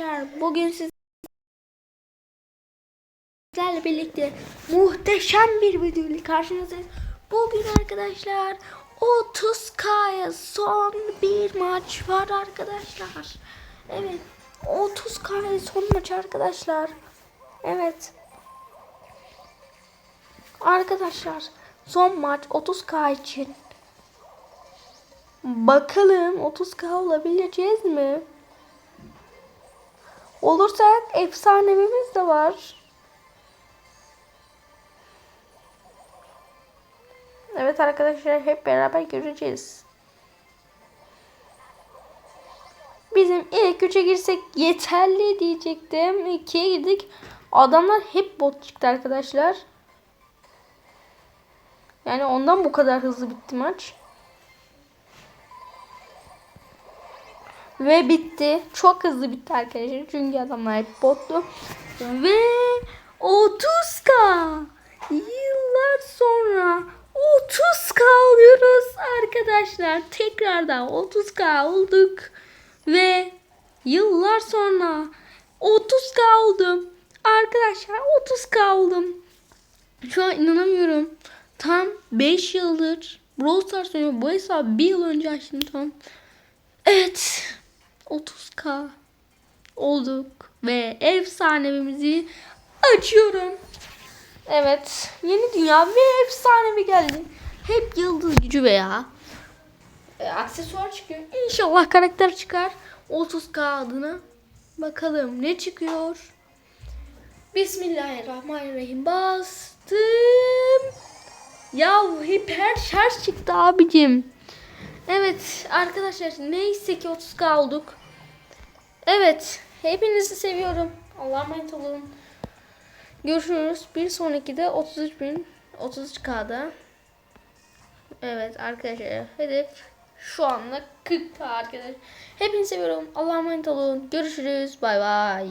arkadaşlar. Bugün sizlerle birlikte muhteşem bir video ile karşınızdayız. Bugün arkadaşlar 30K'ya son bir maç var arkadaşlar. Evet 30K'ya son maç arkadaşlar. Evet. Arkadaşlar son maç 30K için. Bakalım 30K olabileceğiz mi? Olursak efsanemiz de var. Evet arkadaşlar hep beraber göreceğiz. Bizim ilk üçe girsek yeterli diyecektim. İkiye girdik. Adamlar hep bot çıktı arkadaşlar. Yani ondan bu kadar hızlı bitti maç. Ve bitti. Çok hızlı bitti arkadaşlar. Çünkü adamlar hep bottu. Ve 30k. Yıllar sonra 30k alıyoruz arkadaşlar. Tekrardan 30k olduk. Ve yıllar sonra 30k oldum. Arkadaşlar 30k oldum. Şu an inanamıyorum. Tam 5 yıldır Brawl Stars oynuyorum. Bu hesabı bir yıl önce açtım tam. Evet. 30k olduk ve efsanemizi açıyorum. Evet. Yeni dünya ve efsanevi geldi. Hep yıldız gücü veya e, aksesuar çıkıyor. İnşallah karakter çıkar. 30k adına. Bakalım ne çıkıyor. Bismillahirrahmanirrahim. Bastım. Ya hiper şarj çıktı abicim. Evet arkadaşlar neyse ki 30k olduk. Evet hepinizi seviyorum. Allah'a emanet olun. Görüşürüz. Bir sonraki de 33 bin 33k'da. Evet arkadaşlar hedef şu anda 40k arkadaşlar. Hepinizi seviyorum. Allah'a emanet olun. Görüşürüz. Bay bay.